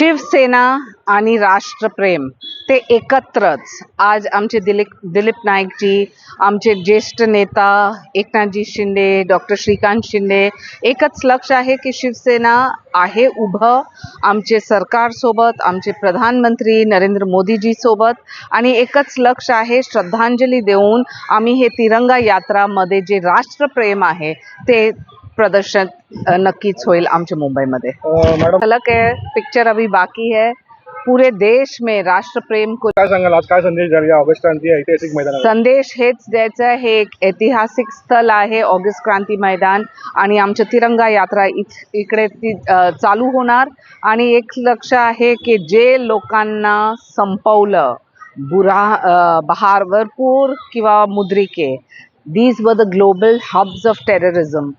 शिवसेना आणि राष्ट्रप्रेम ते एकत्रच. आज आमचे दिलीप दिलीप नाईकजी आमचे ज्येष्ठ नेता एकनाथजी शिंदे डॉक्टर श्रीकांत शिंदे एकच लक्ष आहे की शिवसेना आहे उभं. आमचे सरकारसोबत आमचे प्रधानमंत्री नरेंद्र मोदीजीसोबत आणि एकच लक्ष आहे श्रद्धांजली देऊन आम्ही हे तिरंगा यात्रामध्ये जे राष्ट्रप्रेम आहे ते प्रदर्शन नक्कीच होईल आमच्या मुंबईमध्ये. मॅडम झलक है पिक्चर अभी बाकी है. पूरे देश में राष्ट्र प्रेम को काय सांगाल? आज काय संदेश द्याल या ऑगस्ट क्रांती ऐतिहासिक मैदानात संदेश हेच द्यायचा आहे. हे एक ऐतिहासिक स्थळ आहे ऑगस्ट क्रांती मैदान. आणि आमच्या तिरंगा यात्रा इकडे ती चालू होणार. आणि एक लक्ष आहे की जे लोकांना संपवलं बुरा अ, बहारवरपूर किंवा मुद्रिके these were the global hubs of terrorism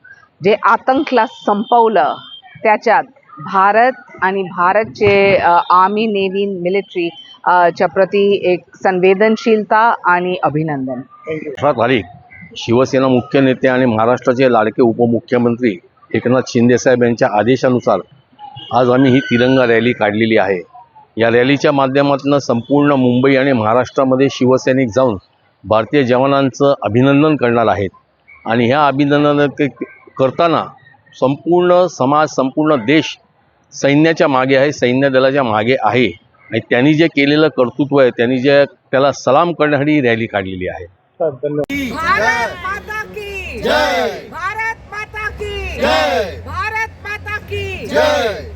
जे आतंकला संपवलं त्याच्यात भारत आणि भारतचे आर्मी नेव्ही मिलिटरी च्या प्रती एक संवेदनशीलता आणि अभिनंदन. अठरा तारीख शिवसेना मुख्य नेते आणि महाराष्ट्राचे लाडके उपमुख्यमंत्री एकनाथ शिंदेसाहेब यांच्या आदेशानुसार आज आम्ही ही तिरंगा रॅली काढलेली आहे. या रॅलीच्या माध्यमातून संपूर्ण मुंबई आणि महाराष्ट्रामध्ये शिवसैनिक जाऊन भारतीय जवानांचं अभिनंदन करणार आहेत. आणि ह्या अभिनंदन करताना संपूर्ण समाज संपूर्ण देश सैन्याच्या मागे आहे सैन्य दलाच्या मागे आहे. आणि त्यांनी जे केलेलं कर्तृत्व आहे त्यांनी जे त्याला सलाम करण्यासाठी रॅली काढलेली आहे. धन्यवाद. भारत माता की जय! भारत माता की जय! भारत माता की जय!